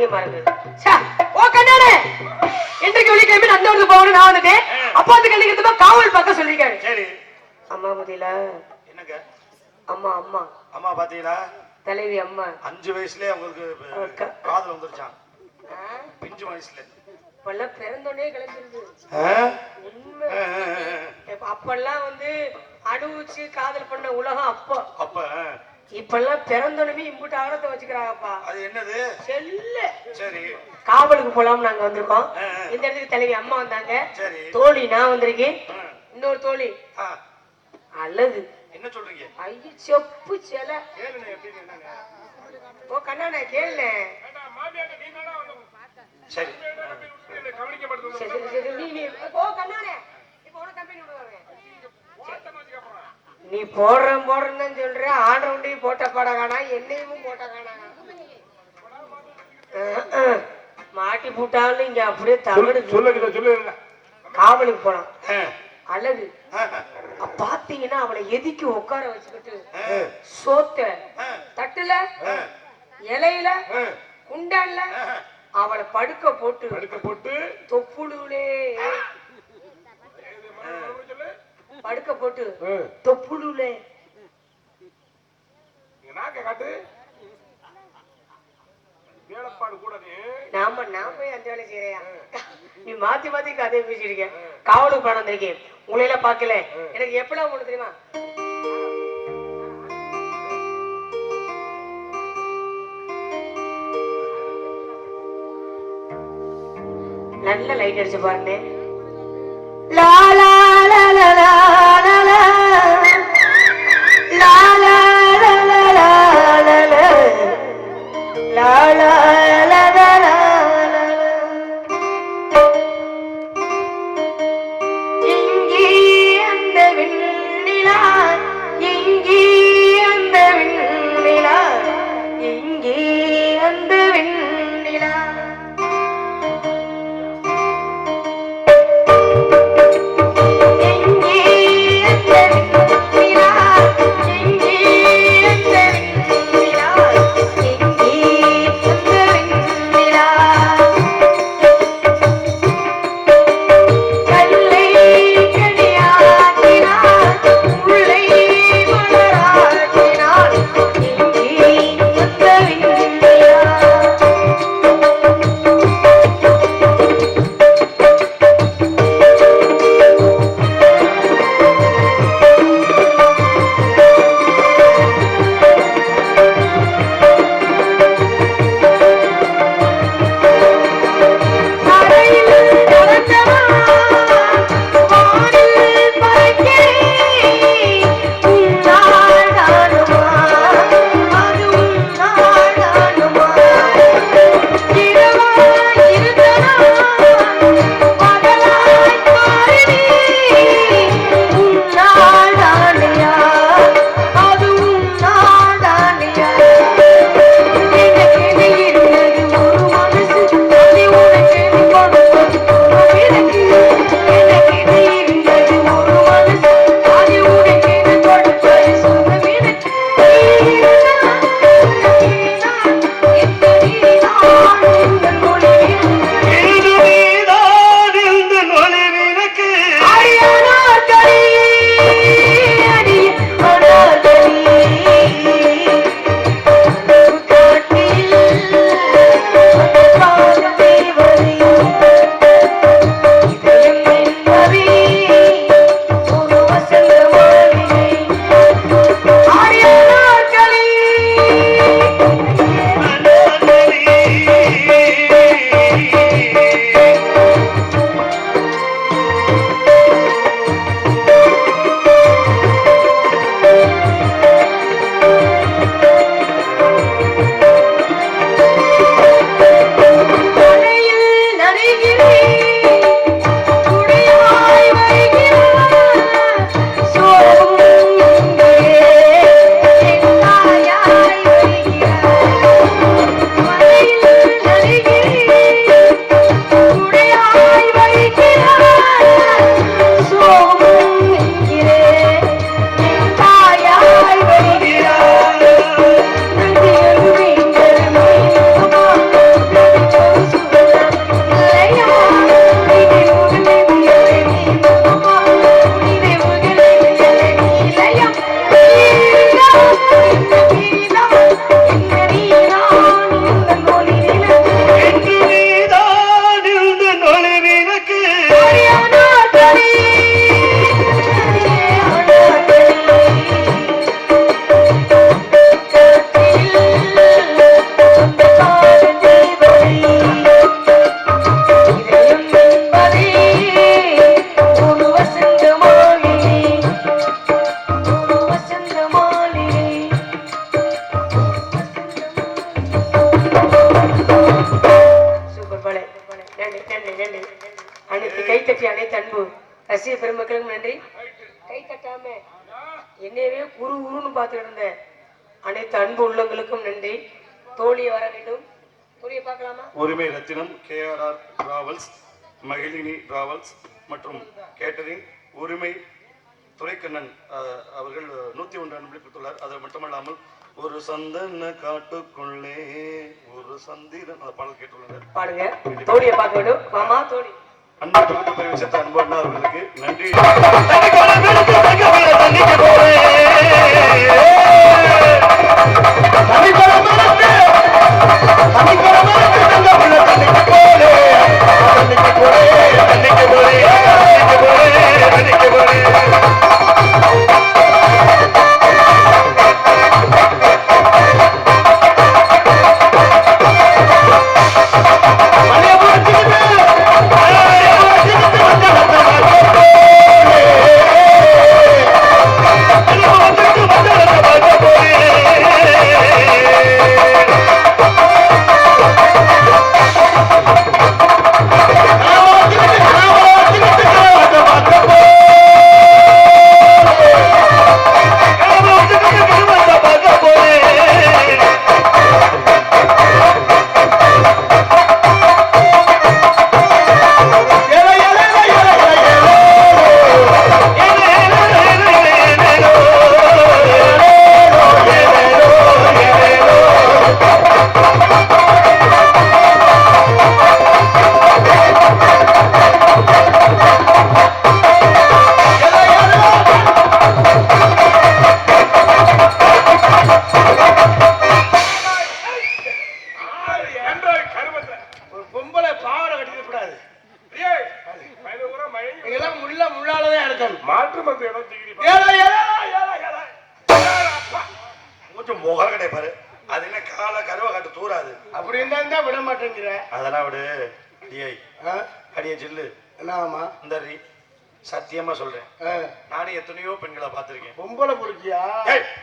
ஓ கண்ணாடே! இன்றைக்கு வெள்ளிக்கிழமை நந்தவரத்து போகணும் நான் வந்துட்டேன். அப்பா வந்து கண்டிக்கிறதுமா காவல் பக்கம் சொல்லிருக்காரு அம்மா முதியில. என்னங்க? அம்மா அம்மா. அம்மா பாத்தீங்களா? தலைவி அம்மா. அஞ்சு வயசுலயே அவங்களுக்கு. காதல் வந்துருச்சான் பிஞ்சு வயசுல. இப்பெல்லாம் பிறந்தோடனே. இப்ப அப்பெல்லாம் வந்து அனுபவிச்சு காதல் பண்ண உலகம் அப்போ. அப்ப. இப்பெல்லாம் பிறந்தோடனே இம்புட்டு ஆழத்தை வச்சுக்கிறாங்கப்பா. அது என்னது? செல்லு. சரி. காவலுக்கு போலாம்னு நாங்க வந்திருக்கோம். இந்த இடத்துக்கு தலைவி அம்மா வந்தாங்க. சரி. தோழி நான் வந்திருக்கேன். இன்னொரு தோழி. ஆ. அழகு என்ன சொல்றீங்க? ஐயோ செப்பு செல. கேளுங்க எப்படி என்னங்க ஓ கண்ணா கேளுண்ணே. சரி. சரி, சரி, சரி, நீ நீ ஓ கண்ணானே இப்போ உனக்கு கம்பெனி விடுவாங்க நீ போடுறேன் போடுறேன்னு சொல்ற ஆண்டவண்டையும் போட்ட படம் காணா என்னையும் போட்ட காணா. மாட்டி போட்டாலும் இங்க அப்படியே தவிடு சொல்லுங்க சொல்லுங்க காவலுக்கு ஆ. அழகு பாத்தீங்கன்னா அவளை எதுக்கி உட்கார வச்சுக்கிட்டு. சோத்த. தட்டுல. இலையில. குண்டான்ல. அவளை படுக்க போட்டு படுக்க போட்டு தொப்புளுலே படுக்க போட்டு. தொப்புளுலே. வேலைப்பாடு கூட நீ நாம நான் போய் அந்த வேலை செய்யறையா? நீ மாத்தி மாத்தி கதையை பேசிருக்க காவலுக்கு பணம் வந்திருக்கேன். உங்களை எல்லாம் பார்க்கல. எனக்கு எப்படா உங்களுக்கு தெரியுமா? நல்ல லைட் அடிச்சு பாருங்க அனுப்பித்துள்ளார் அது மட்டுமல்லாமல் ஒரு சந்தன காட்டுக்குள்ளே ஒரு சந்திரன். அந்த பாடல் கேட்டுள்ளனர் பாடுங்க. தோழியை பார்க்க வேண்டும். மாமா தோழி. அன்பு தொகுப்பு தெரிவித்த அன்பு அண்ணா அவர்களுக்கு நன்றி முகர கிடைப்பாரு அது என்ன கால கருவ காட்டு தூராது அப்படி இருந்தா விட மாட்டேங்கிற. அதெல்லாம் விடு. அடியை? அடியை ஜில்லு. என்ன ஆமா இந்த சத்தியமா சொல்றேன். ஆ. நானும் எத்தனையோ பெண்களை பார்த்திருக்கேன். பொம்பளை பொறுக்கியா?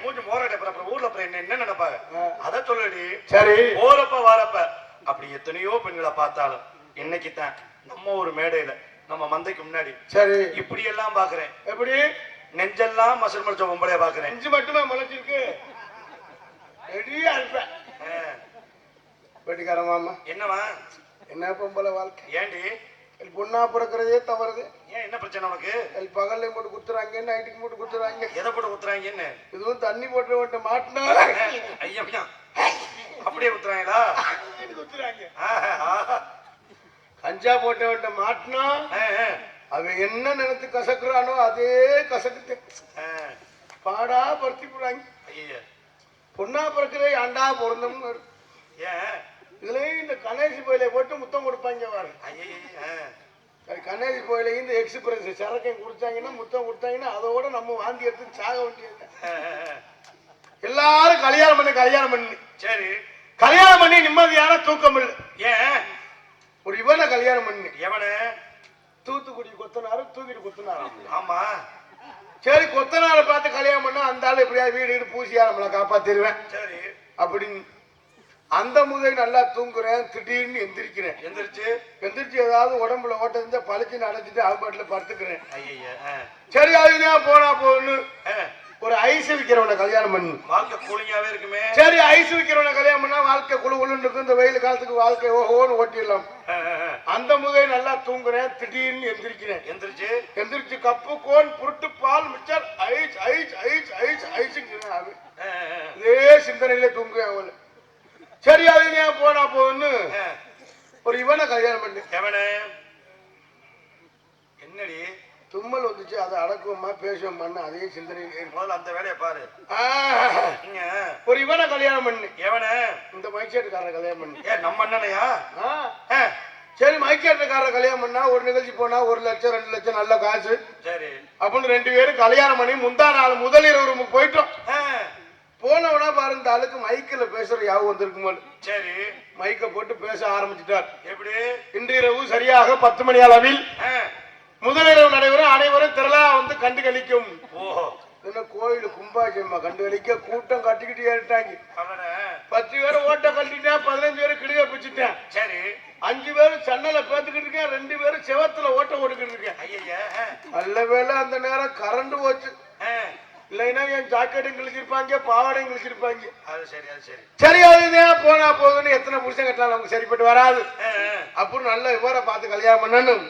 மூஞ்சி மோரடை அப்புறம் ஊர்ல அப்புறம் என்ன என்ன நினைப்பாங்க அத சொல்லடி. சரி. போறப்ப வாரப்ப. அப்படி எத்தனையோ பெண்களை பார்த்தாலும் இன்னைக்கு தான் நம்ம ஒரு மேடையில நம்ம மந்தைக்கு முன்னாடி சரி. இப்படி எல்லாம் பாக்குறேன் எப்படி? நெஞ்செல்லாம் மசல் மடிச்ச பொம்பளைய பாக்குறேன் அஞ்சு மட்டுமே முளைச்சிருக்கு ரெடியா இருப்பேன் வெட்டிக்கார மாமா என்னவா என்ன பொம்பளை வாழ்க்கை? ஏண்டி? எல் பொண்ணா பிறக்கிறதே தவறுது. ஏன் என்ன பிரச்சனை உனக்கு? எல் பகல்ல போட்டு குத்துறாங்க நைட்டுக்கு போட்டு குத்துறாங்க. எதை போட்டு குத்துறாங்க என்ன இதுவும் தண்ணி போட்டு விட்டு மாட்டினா. ஐயா அப்படியே குத்துறாங்களா? குத்துறாங்க. கஞ்சா போட்ட விட்ட மாட்டினா அவன் என்ன நினைத்து கசக்குறானோ அதே கசக்குது. ஆ. பாடா பருத்தி போடுறாங்க. ஐயா பொண்ணா பிறக்கிறே ஆண்டா பிறந்தோம்னு இருக்கு. ஏன் இதுலயும் இந்த கணேசி கோயிலை போட்டு முத்தம் கொடுப்பாங்க அது கணேசி கோயிலையும் இந்த எக்ஸ்பிரஸ் சரக்கையும் குடிச்சாங்கன்னா முத்தம் கொடுத்தாங்கன்னா அதோட நம்ம வாந்தி எடுத்து சாக வேண்டியது. எல்லாரும் கல்யாணம் பண்ணி கல்யாணம் பண்ணி. சரி. கல்யாணம் பண்ணி நிம்மதியான தூக்கம் இல்லை. ஏன்? ஒரு இவனை கல்யாணம் பண்ணி. எவனு? தூத்துக்குடி கொத்தனாரு தூக்கிட்டு கொத்தனாராம். ஆமா. சரி கொத்தனாரை பார்த்து கல்யாணம் பண்ணா அந்த ஆளு எப்படியா வீடு வீடு பூசியா நம்மளை காப்பாத்திருவேன் சரி. அப்படின்னு அந்த முதல் நல்லா தூங்குறேன் திடீர்னு எந்திரிக்கிறேன். எந்திரிச்சு? எந்திரிச்சு ஏதாவது உடம்புல ஓட்ட இருந்தா பழிச்சு நடத்திட்டு அது பாட்டில் படுத்துக்கிறேன் சரி அதுதான் போனா போகணும் ஒரு ஐஸ் விற்கிறவனை கல்யாணம் பண்ணி. வாழ்க்கை கூலிங்காவே இருக்குமே. சரி ஐஸ் விற்கிறவனை கல்யாணம் பண்ணா வாழ்க்கை குழு குழுன்னு இருக்கும் இந்த வெயில் காலத்துக்கு வாழ்க்கை ஓஹோன்னு ஓட்டிடலாம். அந்த முதல் நல்லா தூங்குறேன். திடீர்னு எந்திரிக்கிறேன். எந்திரிச்சு. எந்திரிச்சு கப்பு கோன் புருட்டு பால் மிச்சர் ஐஸ் ஐஸ் ஐஸ் ஐஸ் ஐஸுங்கிறேன் அது. இதே சிந்தனையில தூங்குவேன் அவளை சரி அது ஏன் போனா போகுன்னு ஆ. ஒரு இவனை கல்யாணம் பண்ணி. எவனு? என்னடி? தும்மல் வந்துச்சு அதை அடக்குவோமா பேசுவோமான்னு அதே சிந்தனையில. முதல்ல அந்த வேலையை பாரு. ஒரு இவனை கல்யாணம் பண்ணி. எவனு? இந்த மைச்சேட்டுக்காரரை கல்யாணம் பண்ணி. ஏ நம்ம அண்ணனையா? சரி மைச்சேட்டுக்காரரை கல்யாணம் பண்ணா ஒரு நிகழ்ச்சி போனா ஒரு லட்சம் ரெண்டு லட்சம் நல்ல காசு. சரி. அப்படின்னு ரெண்டு பேரும் கல்யாணம் பண்ணி முந்தா நாள் முதல் இரவு போயிட்டோம் போனவனா பாருங்க இந்த ஆளுக்கு மைக்கில் பேசுற யாவும் வந்திருக்கும்? சரி. மைக்கை போட்டு பேச ஆரம்பிச்சிட்டார். எப்படி? இன்று இரவு சரியாக பத்து மணி அளவில். கண்டு கழிக்கும் என்ன கோயில் கும்பாஜியம்மா கண்டு கழிக்க கூட்டம் கட்டிக்கிட்டு ஏறிட்டாங்க. பத்து பேரை ஓட்ட கட்டிட்டேன் பதினஞ்சு பேரை கிளிய பிடிச்சிட்டேன். சரி. அஞ்சு பேரும் சன்னல பேத்துக்கிட்டு இருக்கேன் ரெண்டு பேரும் செவத்துல ஓட்ட ஓட்டுக்கிட்டு இருக்கேன். ஐயா நல்ல வேளை அந்த நேரம் கரண்ட் போச்சு. இல்லைன்னா என் ஜாக்கெட்டும் கிழிச்சிருப்பாங்க பாவாடையும் கிழிச்சிருப்பாங்க. அது சரி அது சரி. சரி அதுதான் போனா போகுதுன்னு எத்தனை புருஷன் கட்டலாம் நமக்கு சரிப்பட்டு வராது. அப்படின்னு நல்ல விவரம் பார்த்து கல்யாணம் பண்ணணும்.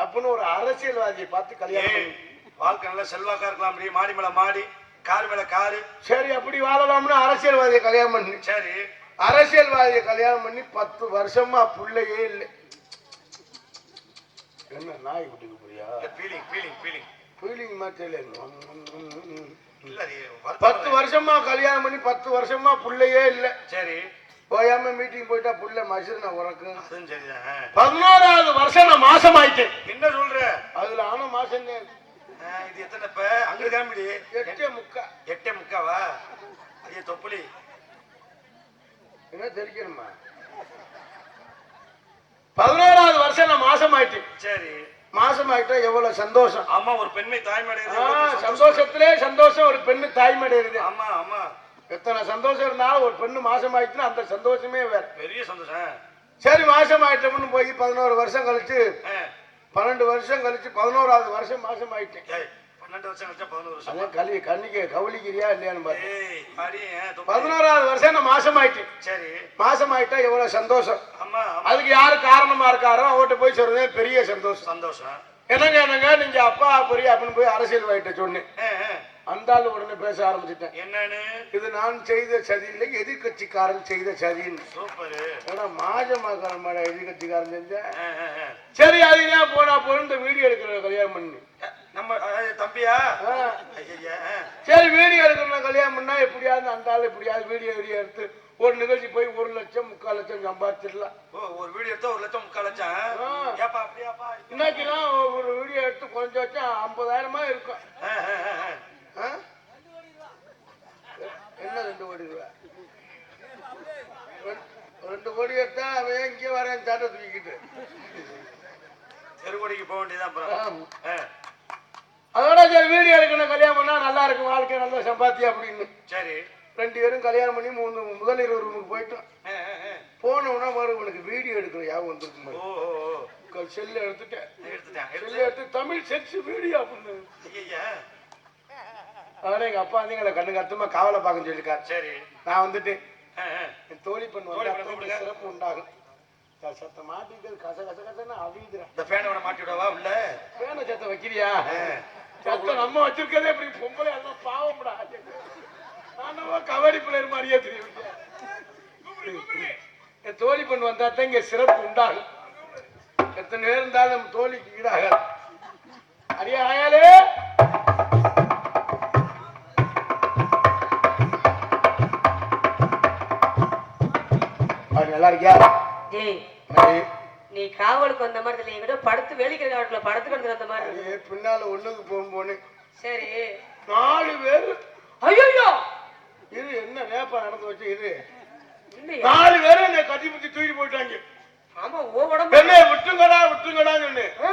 அப்படின்னு ஒரு அரசியல்வாதியை பார்த்து கல்யாணம் பண்ணணும். வாழ்க்கை நல்லா செல்வாக்கா இருக்கலாம் அப்படி மாடி மேல மாடி கார் மேல காரு. சரி அப்படி வாழலாம்னு அரசியல்வாதியை கல்யாணம் பண்ணி. சரி. அரசியல்வாதியை கல்யாணம் பண்ணி பத்து வருஷமா புள்ளையே இல்லை. என்ன நாய் குட்டிக்கு புரியா ஃபீலிங் ஃபீலிங் ஃபீலிங் ஃபீலிங் இல்ல பத்து வருஷமா கல்யாணம் பண்ணி பத்து வருஷமா புள்ளையே இல்லை. சரி. போயாம மீட்டிங் போயிட்டா புள்ள மசிறு நான் சரிதான். பதினோராவது வருஷம் நான் மாசம் ஆயிட்டேன் என்ன சொல்ற? அதுல ஆன மாசம் இது எத்தனை இப்ப? அங்க காமிடி எட்டே முக்கா. எட்டே முக்காவா? ஐயா தொப்புளி. என்ன தெரிக்கணுமா? பதினோராவது வருஷம் நான் மாசம் ஆயிட்டேன் சரி. மாசம் ஆயிட்டா எவ்வளவு சந்தோஷம். ஆமா ஒரு பெண்மை தாய்மடை ஆ, சந்தோஷத்திலே சந்தோஷம் ஒரு பெண்ணு தாய்மடையுது ஆமா ஆமா. எத்தனை சந்தோஷம் இருந்தாலும் ஒரு பெண்ணு மாசம் ஆயிடுச்சுன்னா அந்த சந்தோஷமே வேற. பெரிய சந்தோஷம். சரி மாசம் ஆயிட்டோம்னு போய் பதினோரு வருஷம் கழிச்சு. பன்னெண்டு வருஷம் கழிச்சு பதினோராவது வருஷம் மாசம் ஆயிட்டேன் பன்னெண்டு வருஷம் கழிச்சா பதினோரு வருஷம். கல்வி கண்ணிக்கு கவலிக்கிறியா இல்லையான்னு. பதினோராவது வருஷம் நான் மாசம் ஆயிட்டேன் சரி. மாசம் ஆயிட்டா எவ்வளவு சந்தோஷம்? ஆமா. அதுக்கு யாரு காரணமா இருக்காரோ அவர்கிட்ட போய் சொல்றதே பெரிய சந்தோஷம். சந்தோஷம். என்னங்க என்னங்க நீங்க அப்பா பெரிய அப்படின்னு போய் அரசியல்வாதிட்ட சொன்னேன். ஆ, ஆ. அந்த ஆளு உடனே பேச ஆரம்பிச்சிட்டேன். என்னன்னு? இது நான் செய்த சதி இல்லை எதிர்கட்சிக்காரன் செய்த சதின்னு. சூப்பரு. ஏன்னா மாஜமாக்காரன் மேல எதிர்கட்சிக்காரன் ஆ. சரி அது ஏன் போனா போன இந்த வீடியோ எடுக்கிற கல்யாணம் பண்ணி. நம்ம தம்பியா? சரி வீடியோ எடுக்கிற கல்யாணம் பண்ணா எப்படியாவது அந்த ஆள் எப்படியாவது வீடியோ வீடியோ எடுத்து ஒரு நிகழ்ச்சி போய் ஒரு லட்சம் முக்கால் லட்சம் சம்பாதிச்சிடலாம். ஒரு வீடியோ எடுத்தா ஒரு லட்சம் முக்கால் லட்சம் இன்னைக்குலாம் ஒரு வீடியோ எடுத்து கொஞ்சம் வச்சா ஐம்பதாயிரமா இருக்கும்? என்ன ரெண்டு கோடி ரூபா? ரெண்டு- ரெண்டு கோடி எடுத்தா அவன் இங்கே வரேன் சாட்டை தூக்கிக்கிட்டு? தெருக்கோடிக்கு போக வேண்டியதான் அதோட சரி வீடியோ எடுக்கணும் கல்யாணம் பண்ணா நல்லா இருக்கும் வாழ்க்கை நல்லா சம்பாத்தி அப்படின்னு. சரி. ரெண்டு பேரும் கல்யாணம் பண்ணி மூணு முதல் இரவு ரூமுக்கு போயிட்டோம். போனவுடனே மறு உனக்கு வீடியோ எடுக்கிற ஓ, ஓ. செல்லு எடுத்துட்டேன். எடுத்துட்டேன். செல்லு எடுத்து எடுத்து தமிழ் செக்ஸ் வீடியோ அப்படின்னு. அதோட எங்க அப்பா வந்து எங்களை கண்ணு கருத்துமா காவலை பார்க்க சொல்லியிருக்காரு. சரி. நான் வந்துட்டு. என் தோழி பெண் வந்து. சிறப்பு உண்டாகும். நான் சத்தம் மாட்டிக்கிறது கச கச கசன்னு அவிதுறேன் இந்த மாட்டி விடவா உள்ள? பேனை சத்தம் வைக்கிறியா? ஆ. சத்தம் நம்ம வச்சிருக்கதே இப்படி பொம்பளை எல்லாம் பாவம்டா. ஆனவா கபடி பிளேயர் மாதிரியே தெரியும். என் தோழி பெண் வந்தா தான் இங்க சிறப்பு உண்டாகும். எத்தனை பேர் இருந்தாலும் தோழிக்கு ஈடாகாது. அடியா ஆயாலே நல்லா இருக்கியா. நீ காவலுக்கு வந்த மாதிரி இல்லை என்கிட்ட படுத்து வேலைக்கிற காலத்துல படுத்து கிடந்து வந்த மாதிரி பின்னால ஒண்ணுக்கு போகும் போனே சரி. நாலு பேர். ஐயோ இரு என்ன ரேப்பா நடந்து வச்சு இல்லையா? நாலு பேரும் என்னை கட்டி பிடிச்சி தூக்கி போயிட்டாங்க. ஆமா ஓ உடம்பு. என்ன விட்டுங்கடா விட்டுங்கடான்னு சொன்னேன். ஆ.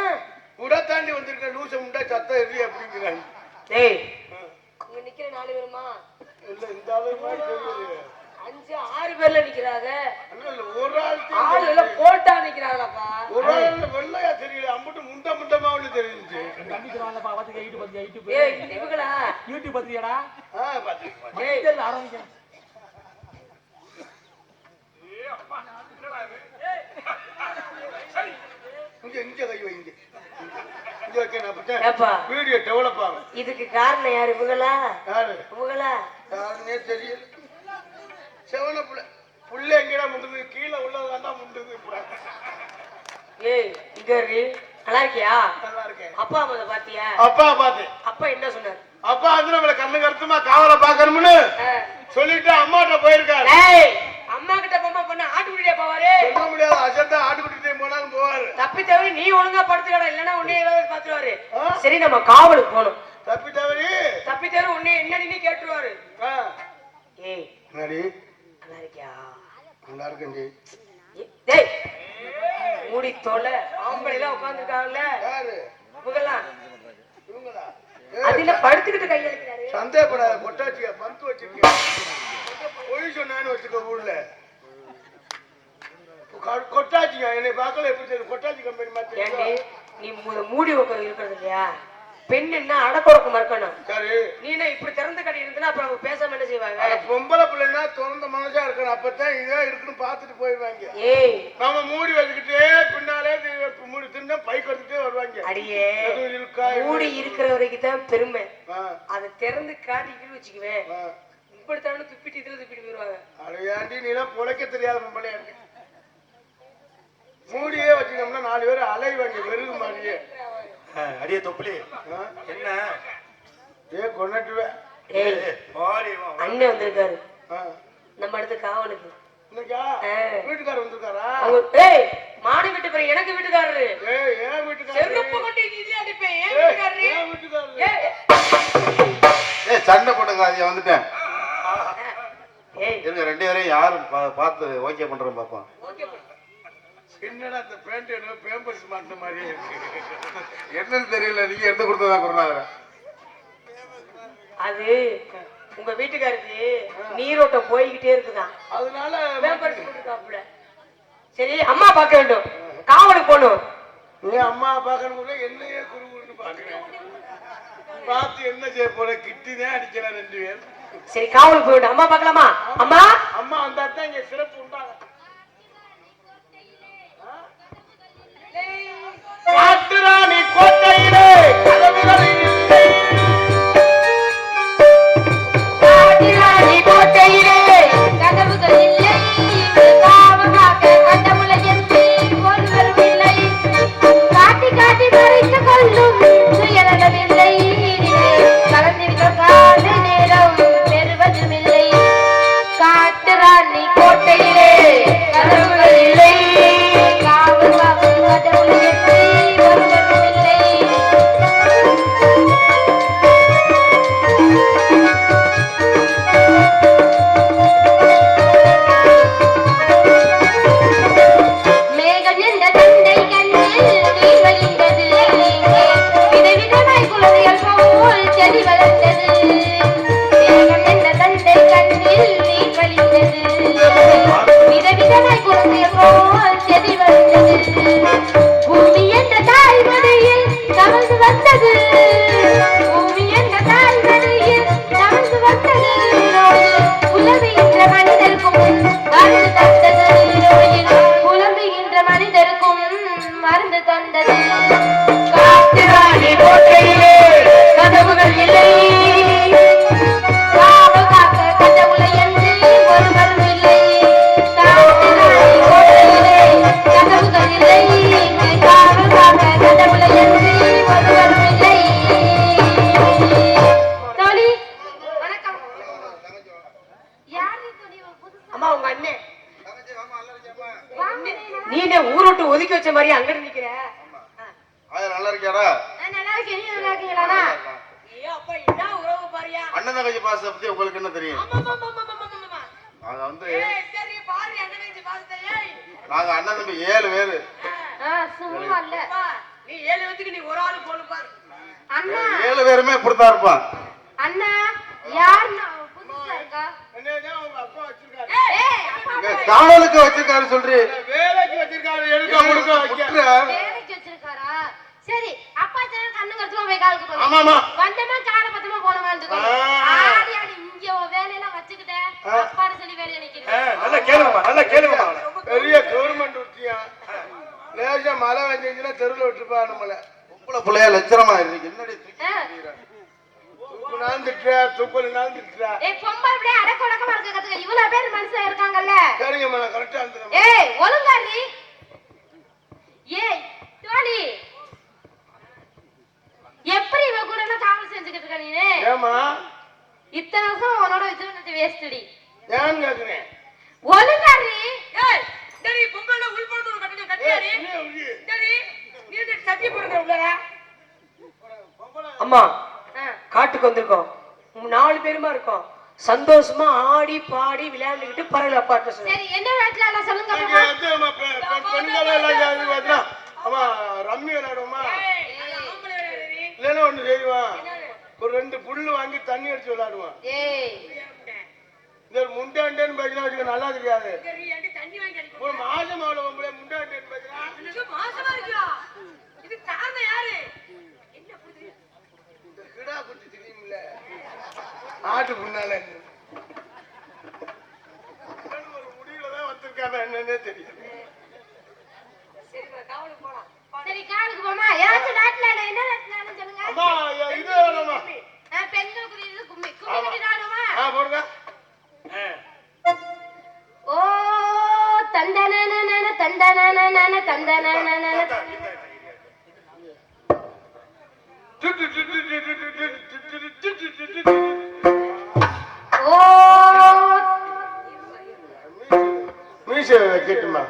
உட தாண்டி வந்திருக்க லூச முண்டா சத்தம் எரி அப்படிங்கிறாங்க. டேய் இங்க நிக்கிற நாலு பேருமா? இல்ல இந்த அளவு மாதிரி அஞ்சு ஆறு பேர்ல நிக்கிறாங்க. ஒரு ஆள் ஆளு. எல்லாம் போட்டா நிக்கிறாங்களாப்பா? ஒரு ஆள் வெள்ளையா தெரியல அம்புட்டு முண்ட முண்டமா அவளு தெரிஞ்சுச்சு. கண்டிக்கிறான்லப்பா பாத்துக்க யூடியூப் பத்தி யூடியூப் ஏய் இவங்களா? யூடியூப் பத்தியாடா. ஆ பாத்துக்க ஏய். மஞ்சள் ஆரம்பிக்கிறேன். இங்க இங்க கை வைங்க இங்க. வைக்க நான் பார்த்தேன் ஏப்பா? வீடியோ டெவலப் ஆகும். இதுக்கு காரணம் யாரு இவங்களா? யாரு? இவங்களா? யாருன்னே தெரியல. செவன புள்ள புள்ள எங்கடா முண்டுது கீழே உள்ளதாண்டா முண்டுது. ஏய் இங்க இரு. நல்லா இருக்கியா? நல்லா இருக்கேன். அப்பா அம்மா பாத்தியா அப்பா பார்த்தேன் அப்பா என்ன சொன்னார்? அப்பா வந்து நம்மள கண்ணு கருத்துமா காவலை பாக்கணும்னு. சொல்லிட்டு அம்மாட்ட போயிருக்காரு. ஏய் அம்மா கிட்ட பொம்மா பண்ண ஆட்டுக்குடியா போவாரு? சொல்ல முடியாது அசத்தா ஆட்டுக்குட்டிட்டே போனாலும் போவாரு. தப்பி தவறி நீ ஒழுங்கா படுத்துக்கடா இல்லன்னா உன்னைய ஏதாவது பாத்துருவாரு? சரி நம்ம காவலுக்கு போகணும். தப்பி தவறி தப்பி தவறி உன்னை என்னன்னு கேட்டுருவாரு. ஏய். நல்லா இருக்கியா? நல்லா இருக்கேன்டி ஏய், டேய் மூடி தோல. ஆம்பளை எல்லாம் உட்காந்துருக்காங்கல்ல யாரு? இவங்கெல்லாம். அதுல படுத்துக்கிட்டு கையில இருக்கிறாரு சந்தேகப்படாத பொட்டாச்சியா மறுத்து வச்சிருக்கேன் பொய் சொன்னான்னு வச்சுக்க ஊர்ல. கொ- கொட்டாச்சிங்க என்னை பார்க்கல எப்படி கொட்டாச்சி கம்பெனி மாதிரி? நீ மூடி இருக்கிறது இல்லையா? பெண் என்ன அடக்கொடக்கம் இருக்கணும் சரி. நீ என்ன இப்படி திறந்த கடை இருந்தா அப்புறம் அவங்க பேசாம என்ன செய்வாங்க? பொம்பளை பிள்ளைன்னா திறந்த மனசா இருக்கணும். அப்பதான் இதே இருக்குன்னு பார்த்துட்டு போயிடுவாங்க. ஏய். மூடி வச்சுக்கிட்டே பின்னாலே மூடி திரும்ப பைக் எடுத்துட்டே வருவாங்க. அடியே. மூடி இருக்கிற வரைக்கும் தான் பெருமை அதை திறந்து காட்டிக்கிட்டு வச்சுக்குவேன். இப்படித்தானு துப்பிட்டு இதுல துப்பிட்டு போயிருவாங்க அடையாண்டி நீலாம் பொழைக்க தெரியாத பொம்பளையாண்டி மூடியே வச்சுக்கோம்னா நாலு பேர் அலைவாங்க வெறுகு மாதிரியே. அடியே தொப்புளி? என்ன? ஏ கொண்டுட்டுவேன் ஏய் அண்ணன் வந்திருக்காரு. நம்ம அடுத்து காவலுக்கு. வீட்டுக்காரர் வந்திருக்காரா? ஏய் மாடி வீட்டு பேர் எனக்கு வீட்டுக்காரரு. ஏய் ஏன் வீட்டுக்காரர்? செருப்பு கொண்டு இங்கே அடிப்பேன் ஏன் வீட்டுக்காரரு? ஏன் வீட்டுக்காரர்? ஏய், சண்டை போட்டுங்க அது வந்துட்டேன். இருங்க ரெண்டு பேரையும் யாரும் பார்த்து ஓகே பண்றோம் ஓகே பண்ணு. என்னடா அந்த பேண்ட் என்ன பேம்பர்ஸ் மாட்டின மாதிரியே இருக்கு. என்னன்னு தெரியல நீங்க எடுத்து கொடுத்ததா குருநாதர? அது உங்க வீட்டுக்காருக்கு நீரோட்டம் போய்கிட்டே இருக்குதான் அதனால பேப்பர்ஸ் போட்டுருக்காப்புல சரி அம்மா பார்க்க வேண்டும். காவலுக்கு போகணும். நீ அம்மா பார்க்கணும் என்னையே குறுகுறுன்னு பாக்குறேன் பார்த்து என்ன செய்ய போற? கிட்டி தான் அடிக்கலாம் ரெண்டு பேர் சரி காவலுக்கு போய் வேண்டும் அம்மா பார்க்கலாமா? அம்மா? அம்மா தான் இங்க சிறப்பு உண்டாகும். மருந்து தந்தது அப்பா வச்சிருக்காரு. ஏய் அப்பா இங்க காவலுக்கு வச்சிருக்காரு சொல்றி. வேலைக்கு வச்சிருக்காரு. எடுக்க கொடுக்க வைக்க. புட்டுற. வேலைக்கு வச்சிருக்காரா? சரி அப்பா சேனல் கண்ணு கருத்துமா போய் காலுக்கு போய். ஆமாமா வந்தமா கால பத்தமா போனமா இருந்துக்கோ ஆ. ஆடி ஆடி இங்க உன் வேலையெல்லாம் வச்சுக்கிட்டேன் அப்பாடு சொல்லி வேலையை நிக்கிறேன் நல்லா கேளுங்கம்மா நல்லா கேளுங்கம்மா. பெரிய கவர்மெண்ட் விட்டியா லேசா மழை வந்துச்சுன்னா தெருவில் விட்டுருப்பா நம்மள. உப்புல புள்ளையா லட்சணமா இருக்கு என்னடி தூக்கி ஆ. எறிகிற? துப்புனாலும் திட்டுறா துப்புனாலும் திட்டுறா ஏய் பொம்பளை இப்படியே இவ்வளவு பேர் மனுஷன் இருக்காங்கல்ல? சரிங்கம்மா நான் கரெக்டா இருந்துறேன் ஏய் ஏய் தோழி. எப்படி இவ கூட எல்லாம் காவல் செஞ்சுக்கிட்டு இருக்க நீனு? ஏமா இத்தனை வருஷம் உன்னோட இது வேஸ்டடி. ஏன்னு கேக்குறேன். ஒழுங்காரி ஏய் சரி பொம்பளை உள் போட்டு ஒரு கட்டிங்க கட்டியாரி நீ. இந்த சட்டி அம்மா காட்டுக்கு வந்திருக்கோம். நாலு பேருமா இருக்கும். சந்தோஷமா ஆடி பாடி விளையாண்டுக்கிட்டு பரவல பாட்டு சரி என்ன விளையாட்டுல சொல்லுங்க பெண்கள் ஆமா ரம்மி விளையாடுவோமா? இல்லைன்னா ஒண்ணு செய்வான் ஒரு ரெண்டு புல்லு வாங்கி தண்ணி அடிச்சு விளையாடுவான் இந்த முண்டாண்டேன்னு பேசினா நல்லா தெரியாது. ஒரு மாசம் அவ்வளவு உங்களே முண்டாண்டேன்னு பேசுறா. இது காரணம் யாரு? ஆட்டு முன்னால. முடிவுலதான் வந்திருக்காங்க என்னன்னே தெரியும் சரி காவலுக்கு போமா ஏதாச்சும் நாட்டுல என்ன நாட்டுல சொல்லுங்க. பெண்களுக்கு கும்மி. கும்மி நாடுமா போடுங்க. પેકેટમાં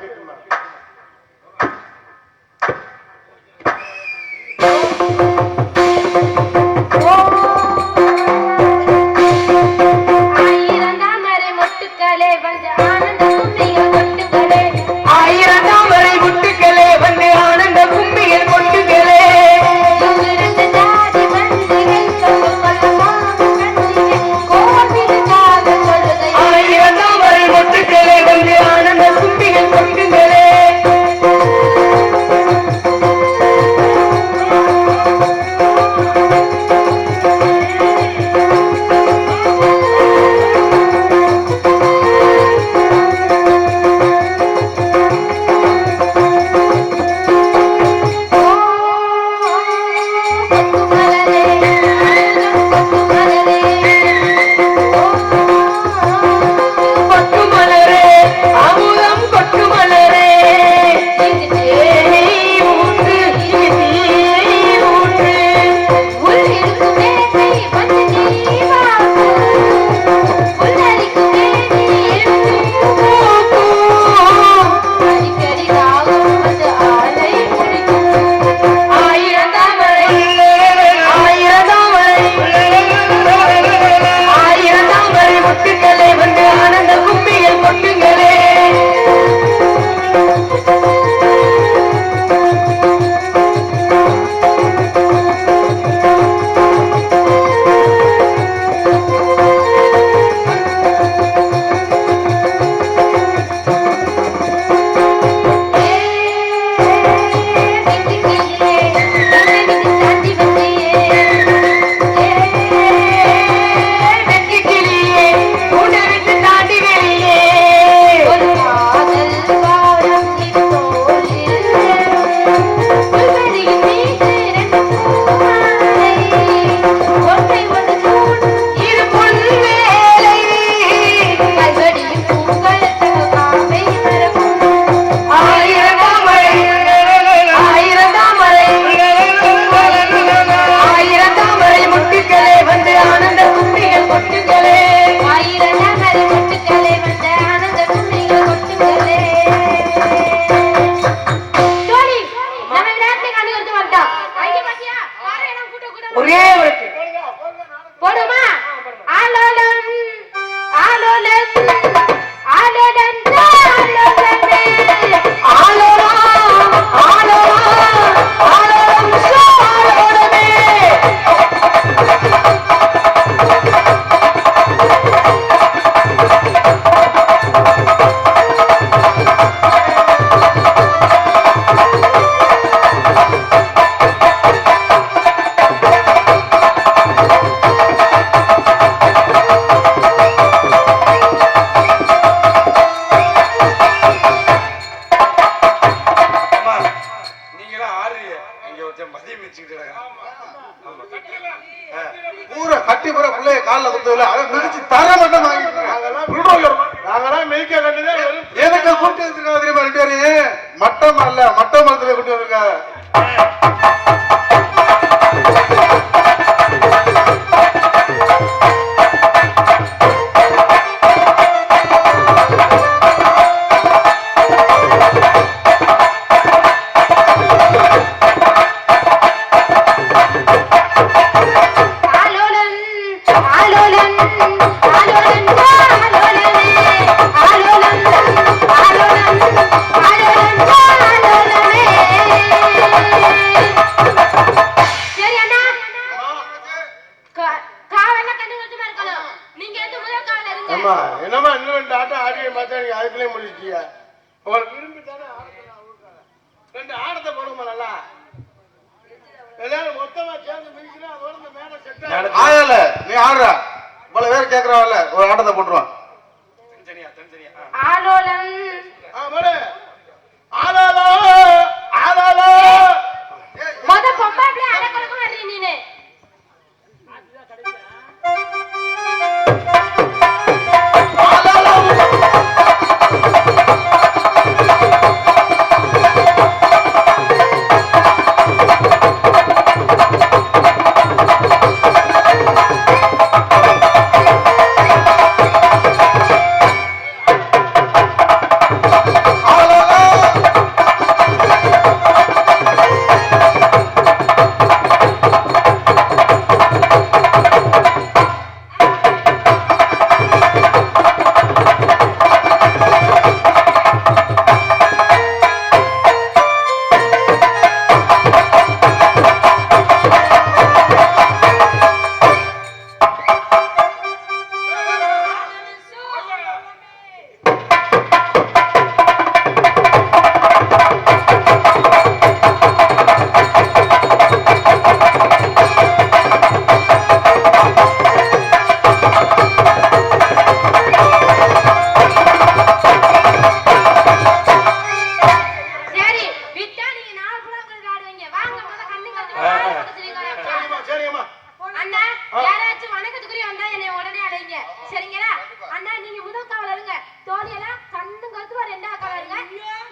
அண்ணா யாராச்சும் வணக்கத்துக்குரிய வந்தா என்னை உடனே அழைங்க. சரிங்களா? அண்ணா நீங்க முதல் காவல இருங்க தோழியெல்லாம் கண்ணு கருத்து ஒரு ரெண்டா காவல இருங்க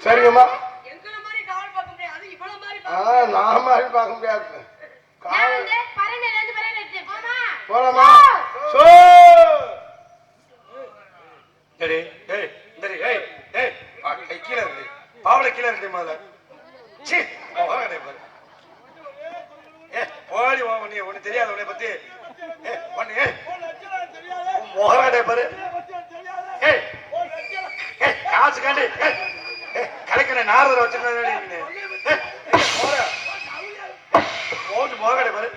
சரிங்கம்மா. எங்களை மாதிரி காவல் பார்க்க முடியாது. இவ்வளவு மாதிரி நான் மாதிரி பார்க்க முடியாது. நான் வந்து பரணையில போமா போலாமா? சோ. டேய் டேய் கீழ இருக்கு பாவல கீழ இருக்கு முதல்ல. முகராடைய பாரு. காசு காண்டி கிடைக்கிற நாரதர் வச்சிருந்தேன் மோகடை பாரு.